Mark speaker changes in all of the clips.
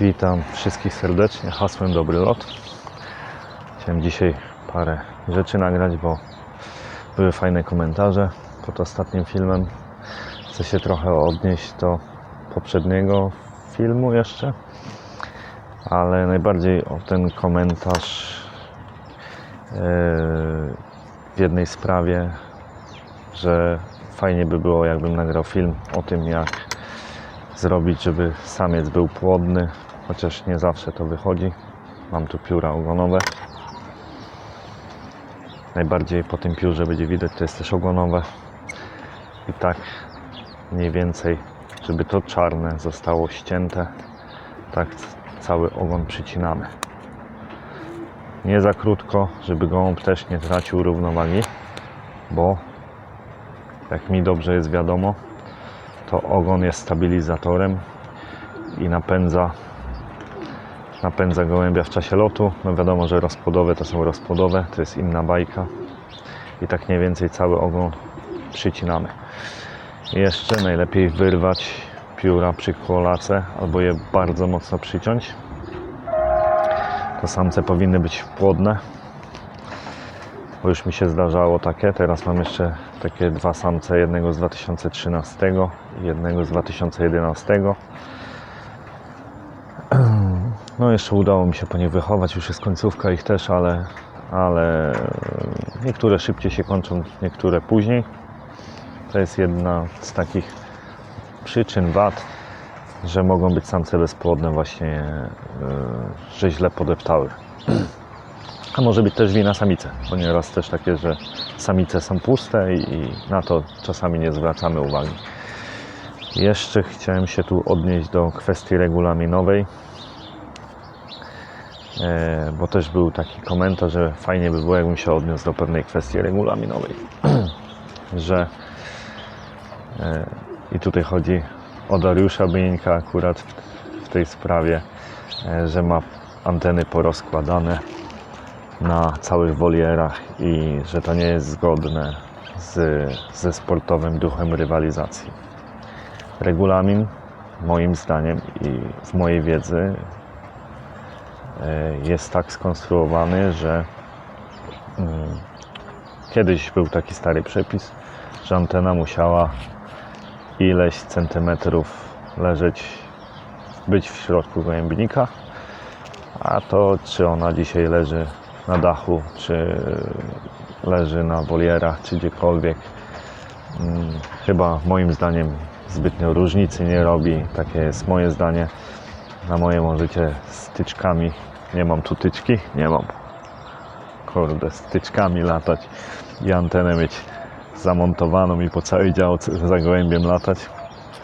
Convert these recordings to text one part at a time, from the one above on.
Speaker 1: Witam wszystkich serdecznie, hasłem Dobry Lot. Chciałem dzisiaj parę rzeczy nagrać, bo były fajne komentarze pod ostatnim filmem. Chcę się trochę odnieść do poprzedniego filmu jeszcze, ale najbardziej o ten komentarz yy, w jednej sprawie, że fajnie by było, jakbym nagrał film o tym, jak zrobić, żeby samiec był płodny, chociaż nie zawsze to wychodzi. Mam tu pióra ogonowe. Najbardziej po tym piórze będzie widać, to jest też ogonowe. I tak mniej więcej, żeby to czarne zostało ścięte, tak cały ogon przycinamy. Nie za krótko, żeby gołąb też nie tracił równowagi, bo jak mi dobrze jest wiadomo, to ogon jest stabilizatorem i napędza, napędza gołębia w czasie lotu. No wiadomo, że rozpłodowe to są rozpłodowe, to jest inna bajka. I tak mniej więcej cały ogon przycinamy. Jeszcze najlepiej wyrwać pióra przy kolace albo je bardzo mocno przyciąć. To samce powinny być płodne. Bo już mi się zdarzało takie. Teraz mam jeszcze takie dwa samce, jednego z 2013 i jednego z 2011. No jeszcze udało mi się po nich wychować, już jest końcówka ich też, ale, ale niektóre szybciej się kończą, niektóre później. To jest jedna z takich przyczyn wad, że mogą być samce bezpłodne właśnie, yy, że źle podeptały. A może być też wina samicy, bo nieraz też takie, że samice są puste i, na to czasami nie zwracamy uwagi. Jeszcze chciałem się tu odnieść do kwestii regulaminowej, e, bo też był taki komentarz, że fajnie by było, jakbym się odniósł do pewnej kwestii regulaminowej, że e, i tutaj chodzi o Dariusza Byńka akurat w, w tej sprawie, e, że ma anteny porozkładane na całych wolierach i że to nie jest zgodne z, ze sportowym duchem rywalizacji. Regulamin, moim zdaniem i w mojej wiedzy, e, jest tak skonstruowany, że mm, kiedyś był taki stary przepis, że antena musiała ileś centymetrów leżeć, być w środku gołębnika, a to czy ona dzisiaj leży na dachu, czy leży na wolierach, czy gdziekolwiek. mm, Chyba moim zdaniem zbytnio różnicy nie robi. Takie jest moje zdanie. Na moje możecie styczkami. Nie mam tu tyczki? Nie mam. Kurde, styczkami latać i antenę mieć zamontowaną i po całej działce za gołębiem latać.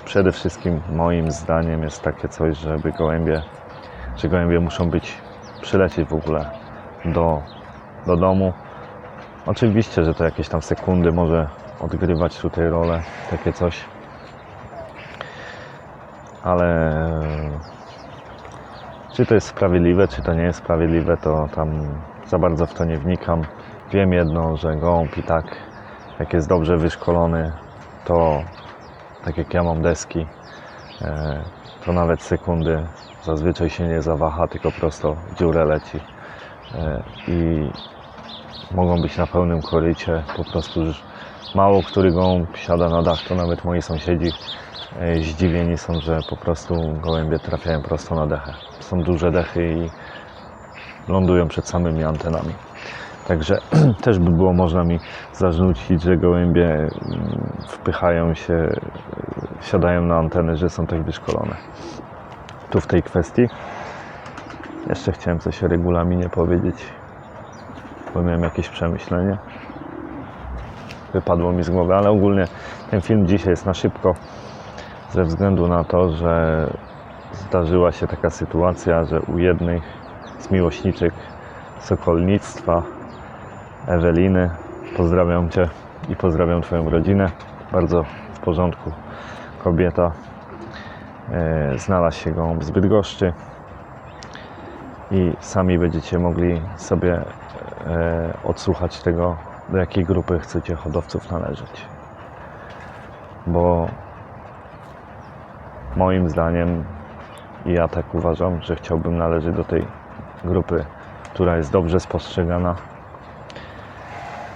Speaker 1: Przede wszystkim moim zdaniem jest takie coś, żeby gołębie, że gołębie muszą być, przylecieć w ogóle do, do domu. Oczywiście, że to jakieś tam sekundy może odgrywać tutaj rolę, takie coś. Ale czy to jest sprawiedliwe, czy to nie jest sprawiedliwe, to tam za bardzo w to nie wnikam. Wiem jedno, że gołąb i tak, jak jest dobrze wyszkolony, to tak jak ja mam deski, e, to nawet sekundy zazwyczaj się nie zawaha, tylko prosto dziurę leci. E, I mogą być na pełnym korycie, po prostu mało który gołąb siada na dach, to nawet moi sąsiedzi e, zdziwieni są, że po prostu gołębie trafiają prosto na dechę. Są duże dechy i lądują przed samymi antenami. Także też by było można mi zarzucić, że gołębie mm, wpychają się, siadają na anteny, że są tak wyszkolone. Tu w tej kwestii jeszcze chciałem coś o regulaminie powiedzieć, bo miałem jakieś przemyślenie. Wypadło mi z głowy, ale ogólnie ten film dzisiaj jest na szybko ze względu na to, że zdarzyła się taka sytuacja, że u jednych z miłośniczek sokolnictwa, Eweliny, pozdrawiam Cię i pozdrawiam Twoją rodzinę. Bardzo w porządku kobieta. E, znalazł się gołąb z Bydgoszczy i sami będziecie mogli sobie e, odsłuchać tego, do jakiej grupy chcecie hodowców należeć. Bo moim zdaniem i ja tak uważam, że chciałbym należeć do tej grupy, która jest dobrze spostrzegana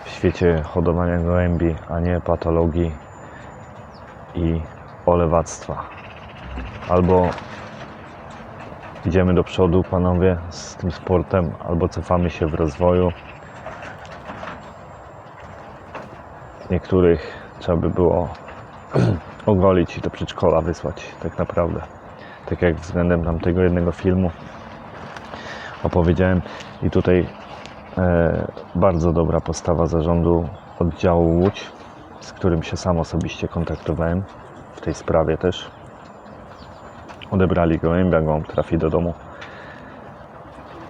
Speaker 1: w świecie hodowania gołębi, a nie patologii i olewactwa. Albo idziemy do przodu, panowie, z tym sportem, albo cofamy się w rozwoju. Niektórych trzeba by było ogolić i do przedszkola wysłać, tak naprawdę. Tak jak względem tamtego jednego filmu opowiedziałem. I tutaj e, bardzo dobra postawa zarządu oddziału Łódź, z którym się sam osobiście kontaktowałem w tej sprawie też. Odebrali gołębia, gołąb trafi do domu.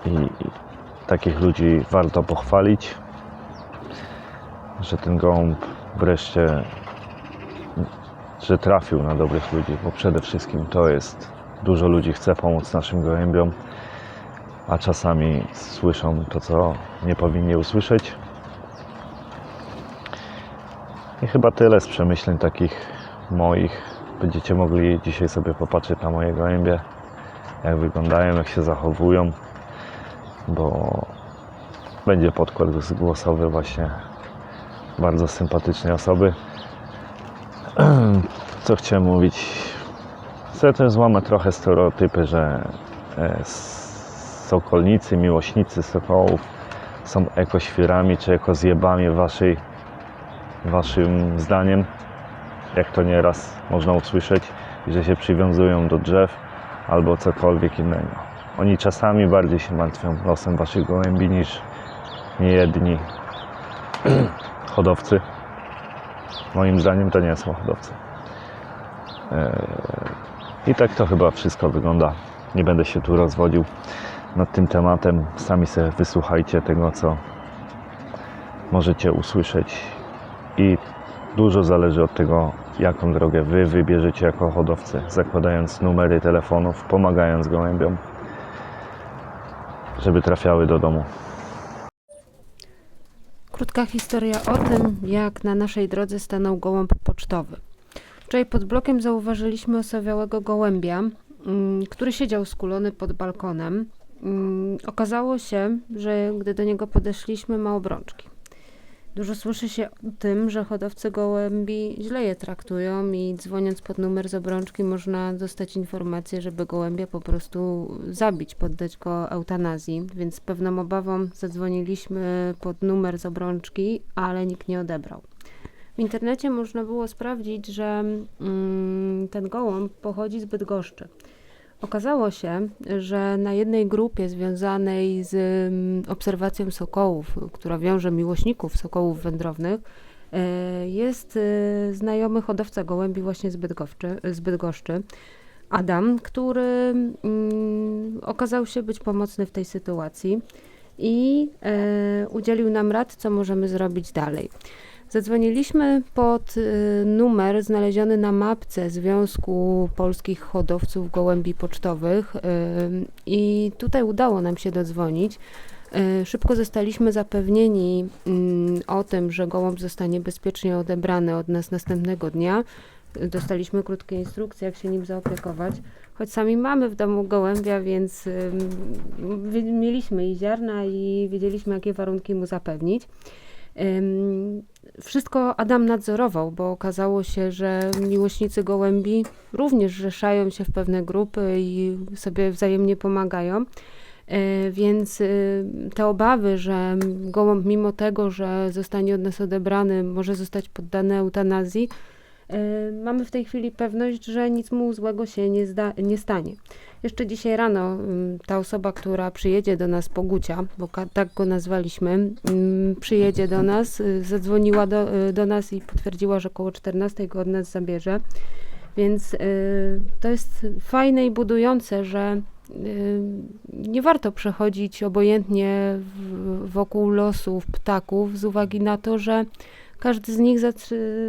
Speaker 1: I, takich ludzi warto pochwalić, że ten gołąb wreszcie że trafił na dobrych ludzi, bo przede wszystkim to jest dużo ludzi chce pomóc naszym gołębiom, a czasami słyszą to, co nie powinni usłyszeć. I chyba tyle z przemyśleń takich moich. Będziecie mogli dzisiaj sobie popatrzeć na moje gołębie, jak wyglądają, jak się zachowują, bo będzie podkład głosowy właśnie bardzo sympatycznej osoby. Co chciałem mówić? Chcę też złamać trochę stereotypy, że e, sokolnicy, miłośnicy sokołów są ekoświrami czy ekozjebami waszej, waszym zdaniem, jak to nieraz można usłyszeć, że się przywiązują do drzew albo cokolwiek innego. Oni czasami bardziej się martwią losem waszych gołębi niż niejedni hodowcy. Moim zdaniem to nie są hodowcy. Eee, I tak to chyba wszystko wygląda. Nie będę się tu rozwodził nad tym tematem. Sami sobie wysłuchajcie tego, co możecie usłyszeć. I dużo zależy od tego, jaką drogę wy wybierzecie jako hodowcy, zakładając numery telefonów, pomagając gołębiom, żeby trafiały do domu.
Speaker 2: Krótka historia o tym, jak na naszej drodze stanął gołąb pocztowy. Wczoraj pod blokiem zauważyliśmy osowiałego gołębia, mm, który siedział skulony pod balkonem. Mm, Okazało się, że gdy do niego podeszliśmy, ma obrączki. Dużo słyszy się o tym, że hodowcy gołębi źle je traktują i dzwoniąc pod numer z obrączki można dostać informację, żeby gołębia po prostu zabić, poddać go eutanazji, więc z pewną obawą zadzwoniliśmy pod numer z obrączki, ale nikt nie odebrał. W internecie można było sprawdzić, że mm, ten gołąb pochodzi z Bydgoszczy. Okazało się, że na jednej grupie związanej z mm, obserwacją sokołów, która wiąże miłośników sokołów wędrownych, e, jest e, znajomy hodowca gołębi właśnie z z Bydgoszczy Adam, który mm, okazał się być pomocny w tej sytuacji i e, udzielił nam rad, co możemy zrobić dalej. Zadzwoniliśmy pod y, numer znaleziony na mapce Związku Polskich Hodowców Gołębi Pocztowych y, i tutaj udało nam się dodzwonić. Y, Szybko zostaliśmy zapewnieni mm, o tym, że gołąb zostanie bezpiecznie odebrany od nas następnego dnia. Dostaliśmy krótkie instrukcje, jak się nim zaopiekować. Choć sami mamy w domu gołębia, więc mieliśmy i ziarna i wiedzieliśmy, jakie warunki mu zapewnić. Wszystko Adam nadzorował, bo okazało się, że miłośnicy gołębi również rzeszają się w pewne grupy i sobie wzajemnie pomagają. E, Więc y, te obawy, że gołąb mimo tego, że zostanie od nas odebrany, może zostać poddany eutanazji, mamy w tej chwili pewność, że nic mu złego się nie, zda, nie stanie. Jeszcze dzisiaj rano ym, ta osoba, która przyjedzie do nas po Gucia, bo tak go nazwaliśmy, ym, przyjedzie do nas, y, zadzwoniła do, y, do nas i potwierdziła, że około 14 go od nas zabierze. Więc y, to jest fajne i budujące, że y, nie warto przechodzić obojętnie wokół losów ptaków z uwagi na to, że każdy z nich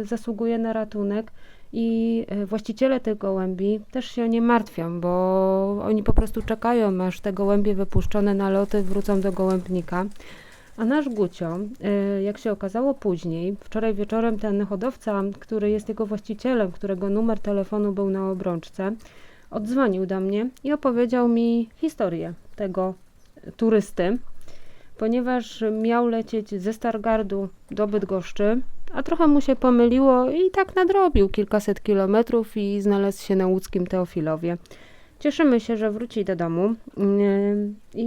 Speaker 2: zasługuje na ratunek i e, właściciele tych gołębi też się nie martwią, bo oni po prostu czekają, aż te gołębie wypuszczone na loty wrócą do gołębnika. A nasz Gucio, e, jak się okazało później, wczoraj wieczorem ten hodowca, który jest jego właścicielem, którego numer telefonu był na obrączce, Odzwonił do mnie i opowiedział mi historię tego turysty, ponieważ miał lecieć ze Stargardu do Bydgoszczy, a trochę mu się pomyliło i tak nadrobił kilkaset kilometrów i znalazł się na łódzkim Teofilowie. Cieszymy się, że wróci do domu. Yy, I